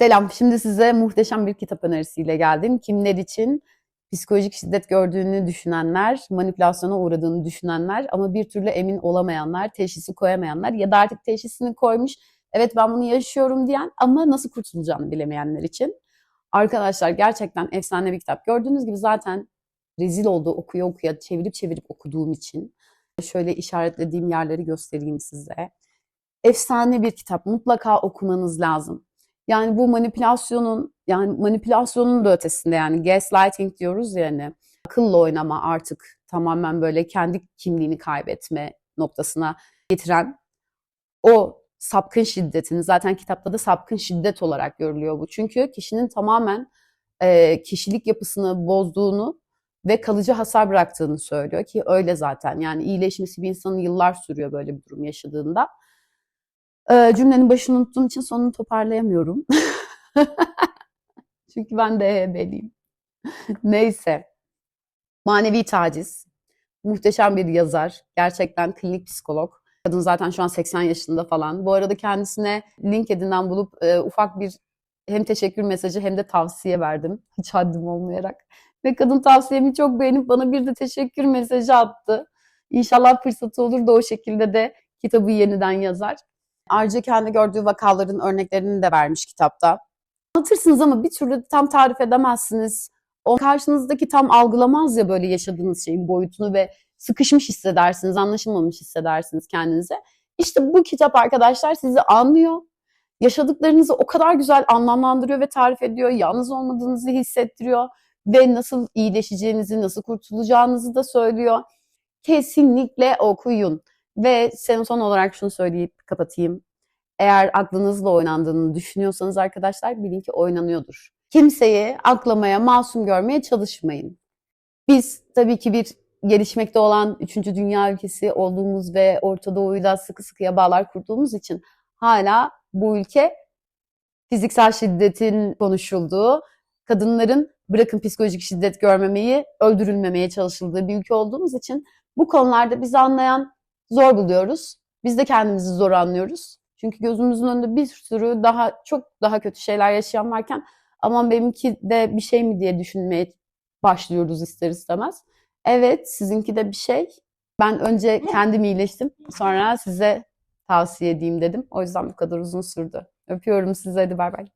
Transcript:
Selam. Şimdi size muhteşem bir kitap önerisiyle geldim. Kimler için? Psikolojik şiddet gördüğünü düşünenler, manipülasyona uğradığını düşünenler ama bir türlü emin olamayanlar, teşhisi koyamayanlar ya da artık teşhisini koymuş, evet ben bunu yaşıyorum diyen ama nasıl kurtulacağını bilemeyenler için. Arkadaşlar gerçekten efsane bir kitap. Gördüğünüz gibi zaten rezil oldu okuya okuya, çevirip çevirip okuduğum için. Şöyle işaretlediğim yerleri göstereyim size. Efsane bir kitap. Mutlaka okumanız lazım. Yani bu manipülasyonun yani manipülasyonun da ötesinde yani gaslighting diyoruz ya hani akılla oynama artık tamamen böyle kendi kimliğini kaybetme noktasına getiren o sapkın şiddetin zaten kitapta da sapkın şiddet olarak görülüyor bu. Çünkü kişinin tamamen e, kişilik yapısını bozduğunu ve kalıcı hasar bıraktığını söylüyor ki öyle zaten. Yani iyileşmesi bir insanın yıllar sürüyor böyle bir durum yaşadığında. Ee, cümlenin başını unuttuğum için sonunu toparlayamıyorum. Çünkü ben de HB'liyim. Neyse. Manevi taciz. Muhteşem bir yazar. Gerçekten klinik psikolog. Kadın zaten şu an 80 yaşında falan. Bu arada kendisine LinkedIn'den bulup e, ufak bir hem teşekkür mesajı hem de tavsiye verdim. Hiç haddim olmayarak. Ve kadın tavsiyemi çok beğenip bana bir de teşekkür mesajı attı. İnşallah fırsatı olur da o şekilde de kitabı yeniden yazar. Ayrıca kendi gördüğü vakaların örneklerini de vermiş kitapta. Anlatırsınız ama bir türlü tam tarif edemezsiniz. O karşınızdaki tam algılamaz ya böyle yaşadığınız şeyin boyutunu ve sıkışmış hissedersiniz, anlaşılmamış hissedersiniz kendinize. İşte bu kitap arkadaşlar sizi anlıyor. Yaşadıklarınızı o kadar güzel anlamlandırıyor ve tarif ediyor. Yalnız olmadığınızı hissettiriyor ve nasıl iyileşeceğinizi, nasıl kurtulacağınızı da söylüyor. Kesinlikle okuyun. Ve sen son olarak şunu söyleyip kapatayım. Eğer aklınızla oynandığını düşünüyorsanız arkadaşlar bilin ki oynanıyordur. Kimseyi aklamaya, masum görmeye çalışmayın. Biz tabii ki bir gelişmekte olan 3. dünya ülkesi olduğumuz ve Orta Doğu'yla sıkı sıkıya bağlar kurduğumuz için hala bu ülke fiziksel şiddetin konuşulduğu, kadınların bırakın psikolojik şiddet görmemeyi, öldürülmemeye çalışıldığı bir ülke olduğumuz için bu konularda bizi anlayan zor buluyoruz. Biz de kendimizi zor anlıyoruz. Çünkü gözümüzün önünde bir sürü daha çok daha kötü şeyler yaşayan varken aman benimki de bir şey mi diye düşünmeye başlıyoruz ister istemez. Evet sizinki de bir şey. Ben önce kendim iyileştim. Sonra size tavsiye edeyim dedim. O yüzden bu kadar uzun sürdü. Öpüyorum sizi hadi bay bay.